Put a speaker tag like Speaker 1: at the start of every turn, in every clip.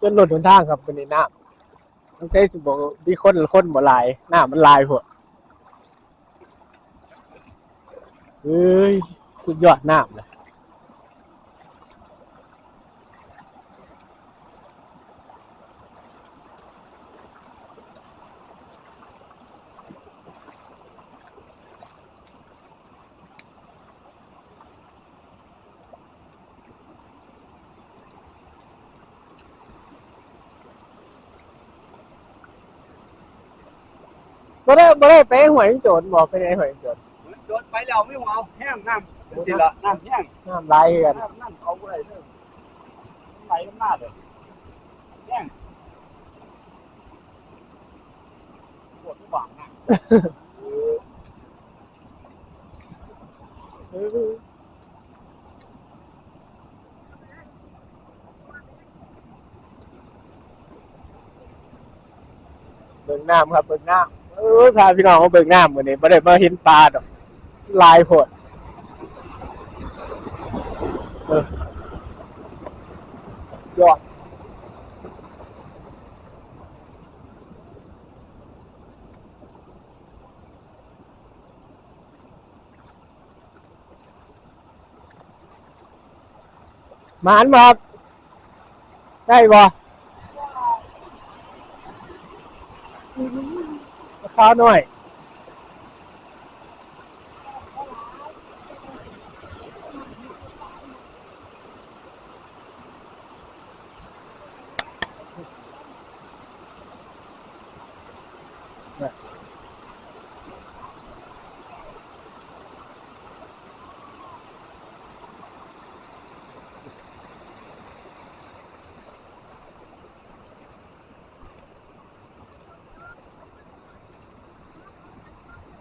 Speaker 1: จนหล่นหนทางครับเป็นในน้ำต้องใช้สบอกดีคนคนบ่ลายหน้ามันลายพวกเฮ้ยสุดยอดน้ำเล บ่ได้บ่ได้ไปหวยโจรบอกไปไหนหวยโจร
Speaker 2: โดนไปแล้วไม่เอาแห้งน้ำสิละน้ำแห้ง
Speaker 1: น้ำลายคือกัน
Speaker 2: น้ำน้ำเอาไว้เด้อไหลน้ำหน้าเด้อแห้งปวดที่บางนะ
Speaker 1: เออเบิ่งน้ำครับเบิ่งน้ำ เออพาพี่น้องมาเบิ่งน้ำวันนี้บ่ได้มาเห็นปลาดอกลายโพดเออยอดหมานบ่ครับได้บ่ ฟ้าหน่อย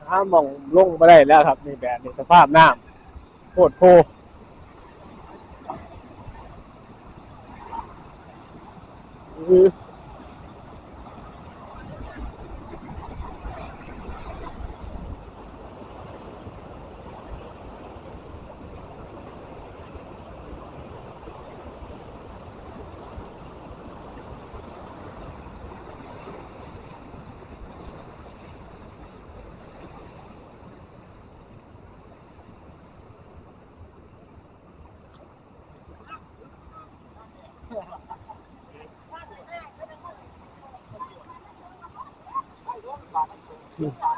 Speaker 1: น้ามองลงไม่ได้แล้วครับนี่แบบนี้สภาพน้ำโคตรโพอือ เ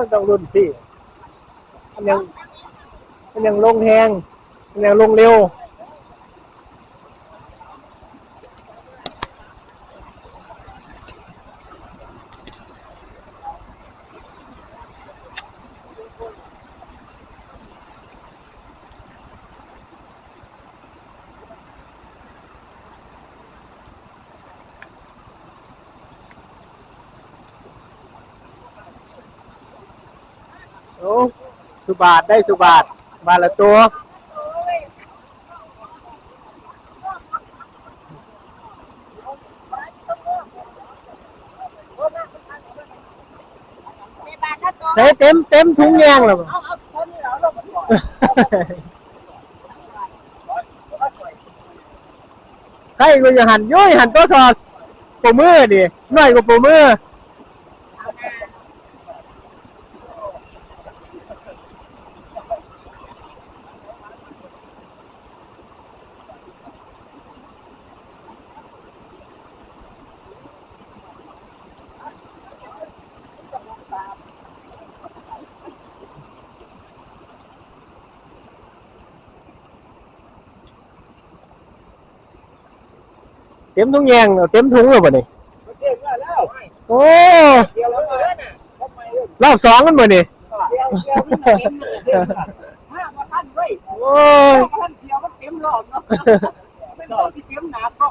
Speaker 1: มันต้องรุ่นพี่มันยังมันยังลงแหงมันยังลงเร็ว โอ้สุบาทได้สุบาทบาทละตัว
Speaker 3: ในบ้านถ้าตัว
Speaker 1: ใช้เต็มเต็มถุงยางแล้วบ่
Speaker 3: เอาเอาคนนี้เหรอลงมาก่อน
Speaker 1: ใครกูจะหันย้อยหันตัวทอดปูมือดิน้อยกว่าปูมือ ต็มถุงยางแล้วเต็มถุงแล้วบ่นี่
Speaker 2: เก่งแล้ว
Speaker 1: เโอ้
Speaker 2: เดียวแล้วเลยน่ะทำไมเรื่อง
Speaker 1: รอบสองกันบ่นี่
Speaker 2: เดียวเดียวมันเต็มเลยห้ามาท่านเว้ย
Speaker 1: โอ้ย
Speaker 2: มาท่านเดียวมันเต็มรอบเนาะเป็นคนที่เต็มหนาก็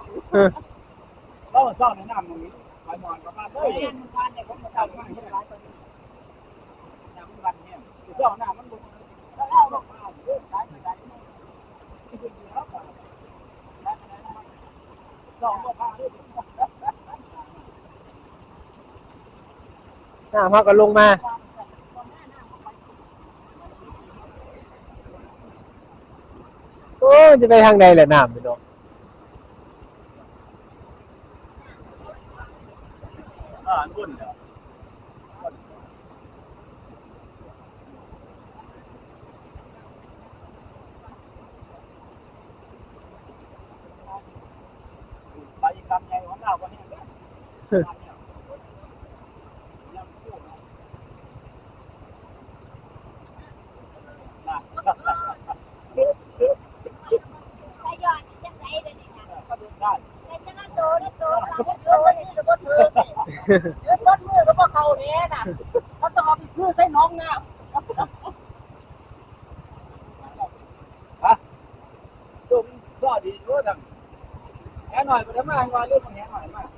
Speaker 2: เราซ่อนในน้ำตรงนี้ไปมอนกับบ้านเลยมันบ้านเนี่ยผมมาทำมาใช่ไหมน้ำมันเนี่ยซ่อนน้ำมันบุกแล้วเอาลงมาเยอะได้ไม่ได้ที่จริงแล้วก็ซ่อนก็พาด้วย
Speaker 1: น้ำเขาก็ลงมา โอ้จะไปทางใดแหละน้ำพี่น้อง
Speaker 2: อ่าบุญเหรอไปกำไงของเราวันนี้เนี่ย
Speaker 3: ถ้ายอดจังไดเลยนี่นะ
Speaker 2: ก็ดูได้
Speaker 3: แต่จังนั้นโตนะโตเราก็เยอะนี่แล้วก็เธอ เยอะต้นมือก็บ่เขาแน่น่ะเขาต้องเอาไปซื้อใส่น้องน้
Speaker 2: ดูก็ดีด้วยดังแค่หน่อยไปได้มากกว่าเรื่องของแค่หน่อยมาก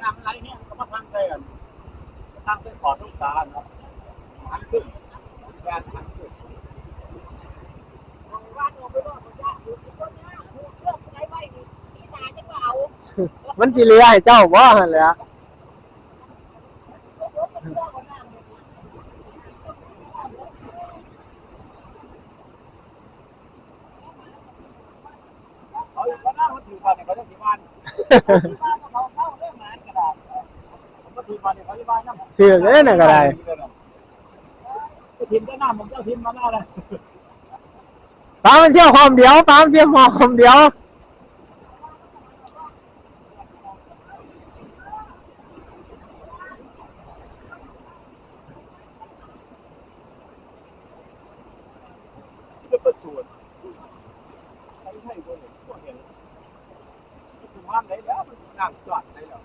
Speaker 2: น้ำไหลเนี่ยก็มาทางใจกันทางเส้นขอทุกสารเนาะหันขึ้นแกนหันขึ้นำ
Speaker 3: ว่าเอาไปรอดบ่ได้อยู่ที่ต้นน้ำผูกเชือกไว้ไว้นี่ที่นาจังว่าเอา
Speaker 1: มันสิเหลือให้เจ้าบ่หั่นแหละ
Speaker 2: เขาเขาหน้าเขาถือมาเนี่ยเขาจะถือมา
Speaker 3: ที่บ้านเขาเข้าเรื่องหมานกระดาษ
Speaker 2: ผมก็ถือมาเนี่ยเขาจะมาน้ำ
Speaker 1: เชื่อเลยน่ะก็ได้
Speaker 2: ทีมเจ้าหน้าผมเจ้าทีมมาหน้าเลย
Speaker 1: ปามันเที่ยวความเดียวปามันเที่ยวความเดียว
Speaker 2: จะเปิดสวนใช้ให้คนพวกเห็นถึงห้ามได้แล้วมันนั่งจอดได้แล้ว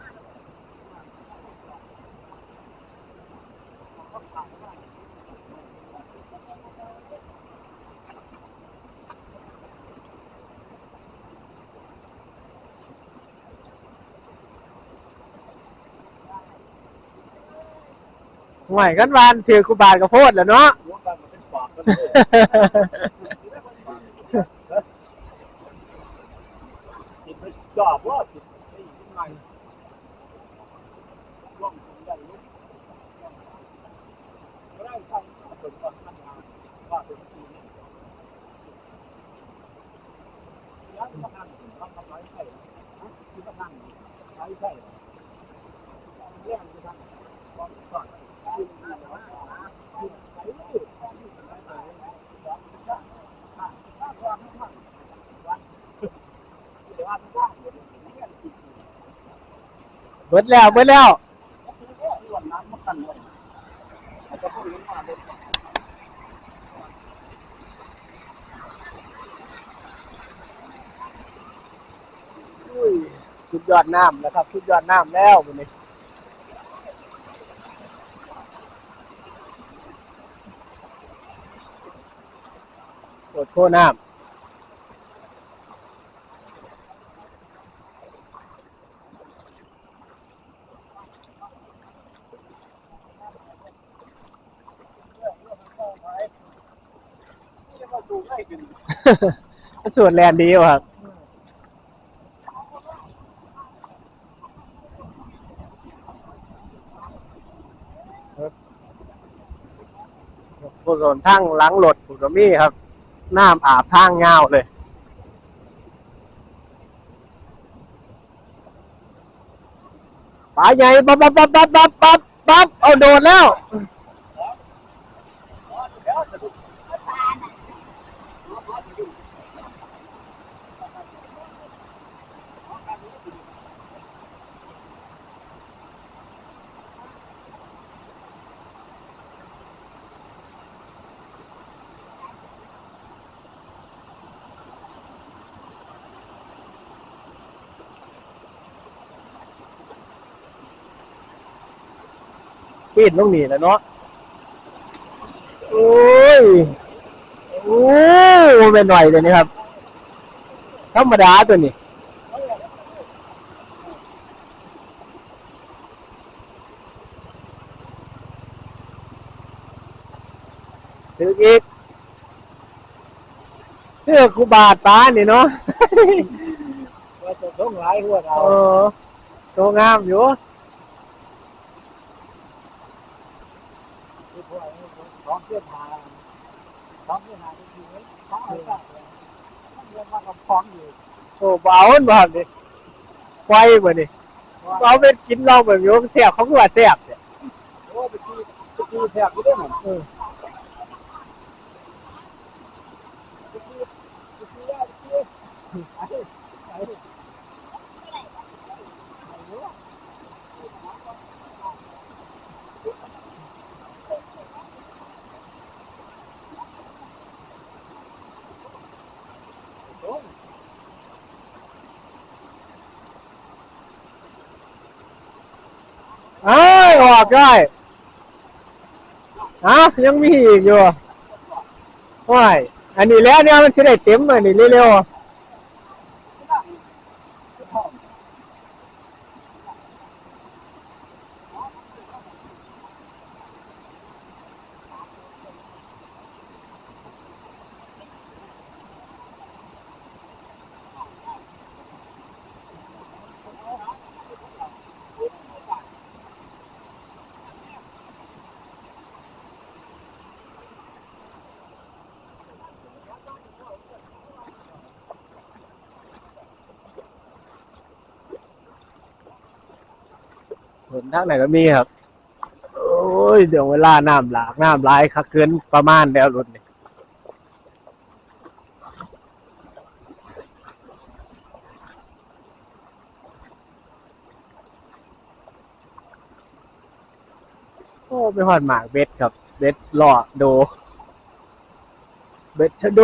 Speaker 1: ห่วยกันวานถือกูบาทกับโพดแล้วเนาะ
Speaker 2: รู้กั เบิดแล้วเบิ
Speaker 1: ดแล้ว
Speaker 2: ส่วนน้ำมันกันเลยอาจจะพูดมาเลย
Speaker 1: อุ้ยสุดยอดน้ำนะครับสุดยอดน้ำแล้ววันนี้โคตรโคน้ำ ส่วนแลนดีอยู่ครับผู้สนทั้งหล้างรถผู้ก็มีครับ น้ำอาบทางเงาเลยปลาใหญ่ปั๊บปั๊บปั๊บปั๊บปั๊บปั๊บเอาโดดแล้ว ปีนลงนี่แหล้วเนาะโอ้ยโอ้เป็นหน่อยเลยนี่ครับธรรมดาตัวนี้ถืออีกเสื้อกูบาทปลานี่เนาะ
Speaker 2: ว่าจะต้องหลายหัว
Speaker 1: เอ
Speaker 2: เรา
Speaker 1: อตัวงามอยู่
Speaker 2: คือพวกของเสื้อผ้าของเสื้อผ้าที่อยู่ของอะไรก็มันเรียกว่ากับ ของอยู่
Speaker 1: โอ้เบเอาบ่ครับนี่ไฟบ่นี่เอาเป็นกินเราแบบโยมแซ่บเขาก็ว่าแซ่บเนี่ย
Speaker 2: โอ้ไปที่ไปที่แทบไม่ได้หมดเออไปที่ไปที่ไปที่ไปที่
Speaker 1: เอ้ย อกได้ฮะยังมีอีกอยู่ว้ายอันนี้แล้วเนี่ยมันจะได้เต็มเลยนี่เร็วๆ ส่วนทางไหนก็มีครับ โอ้ยเดี๋ยวเวลาน้ำหลากน้ำลายคักเกินประมาณแล้วรถนี่โอ้ไปหอดหมากเบ็ดครับเบ็ดหลอโด เบ็ดชะโด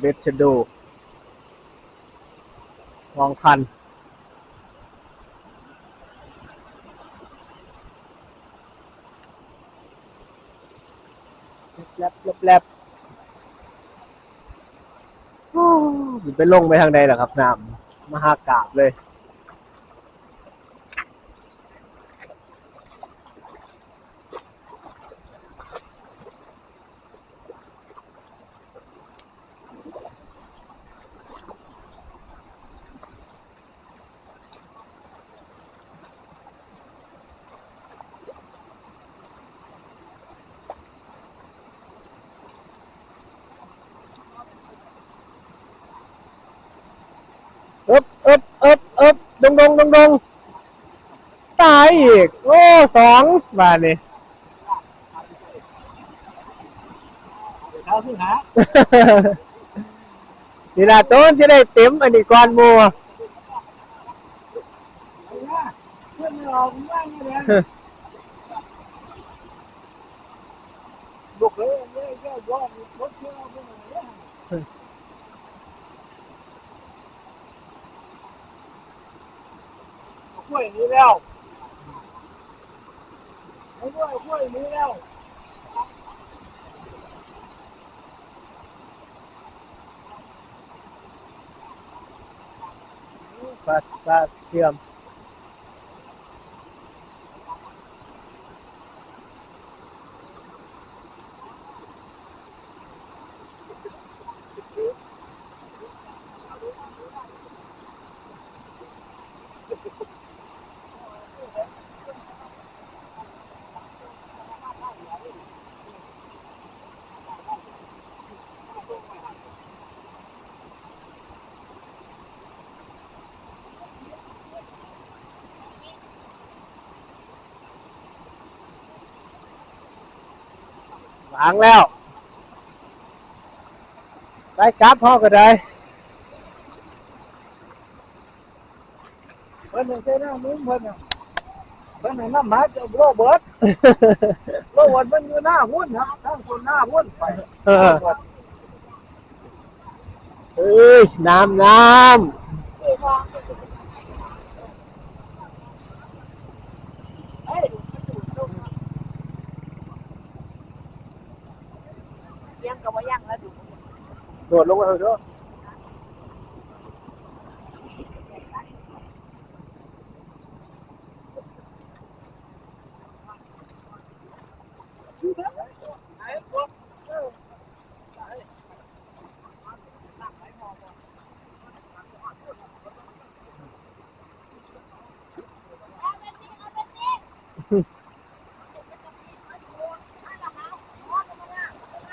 Speaker 1: เบ็ดชะโด ลองคันแลบแลบแลบมันไปลงไปทางใดหรอครับน้ำมหากราบเลย อึบอึบอึบอึบดงดงดงดงตายอีก โอ้สองบาทนี่
Speaker 2: เท้าขึ้นหา
Speaker 1: นี่ละต้นจะได้เต็มอันนี้ก่อนหมัว
Speaker 2: เพื่อนเราว่างเลยลูกเลยเนี่ยแค่ย้อนรถเที่ยวไปหน่อยเนี่ย กล้วยนี้แล้วไอ้กล้วยกล้วยนี้แล้ว
Speaker 1: ปลาปลาเชื่อม วางแล้วได้กลับพ่อก็ได้
Speaker 2: เพิ่นใช้หน้ามึงเพิ่นน่ะเพิ่นให้น้ำหมาจะโรเบิร์ตโรเบิร์ตมันอยู่หน้าหุ้นครับทั้งคนหน้าหุ้นไป
Speaker 1: เออเอ้ยน้ำน้
Speaker 3: เยว่าเสียงกับว่ายังแล้วดู
Speaker 1: โดดลงมาเถอะ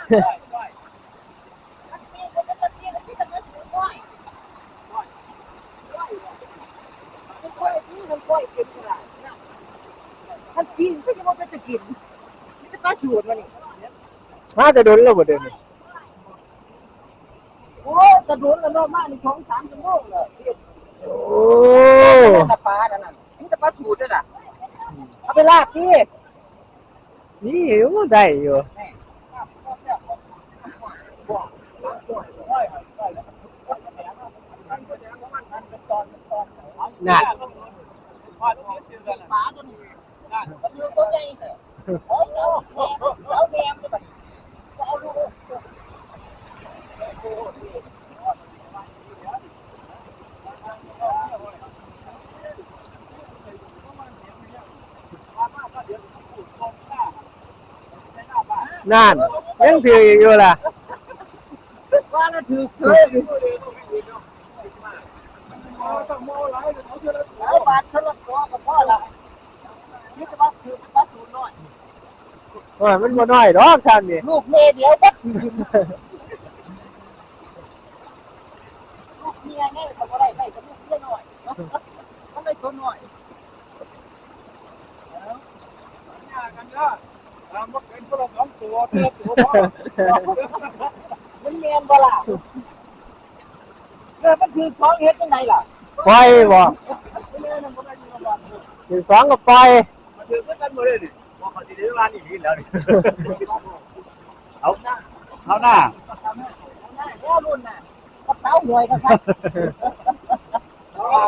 Speaker 3: มันกินก็ยังว่าเป็นจะกินนี่จะป้าชวนมานี่
Speaker 1: มาจะโดนแล้วบ่เดินนี่
Speaker 3: โอ้กระโดดแล้วนอกมานี่สองสามชั่วโมงเลย
Speaker 1: โอ้
Speaker 3: นั่นน่ะปลานั่นน่ะนี่จะป้าชวนด้วยล่ะเอาไปลากพี่
Speaker 1: นี่อยู่ได้อยู่น่ะ
Speaker 3: ปลาตัวนี้ก็คือตัวใหญ่โอ้ยเอาเอาแดงเลยแบบเอาลูก
Speaker 1: นั่นยังถืออยู่ล่ะ
Speaker 3: ว่าแล้วถือเคย เอาบาทเท่าละตัวกับพ่อละนี่จะว่าถือป้าชวนน้อย
Speaker 1: โอ้ยมันบ่น้อยดอกท่านนี่
Speaker 3: ลูกเมยเดียวก็ลูกเมียเนี่ยเขาก็ได้ได้กับลูกเมียหน่อยเขาได้ตัวหน่อยมันเมียนบ่ล่ะ เกิดมันคือของเฮ็ดยังไงล่ะ
Speaker 1: ปล่อยบ่ถือสองก็ปล่อย
Speaker 2: เอาเอาหน้า
Speaker 3: แล้วรุ่นน่ะกระเป๋าหวยกันครับ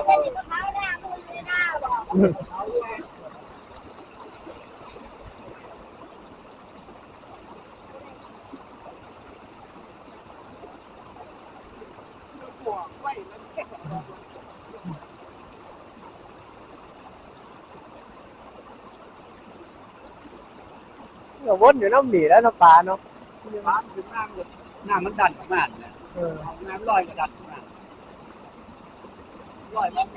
Speaker 3: ไม่มีกระเป๋าหน้ามือเลยหน้าบ อก
Speaker 1: ก็วนอยู่น้ำหนีแล้วน้ำปลาเนาะ
Speaker 2: น้ำถึงน้ำเลยน้ำมันดันขนาดเนี่ย
Speaker 1: เออ
Speaker 2: น้ำลอยกระดันขนาดลอยมัน
Speaker 1: ไป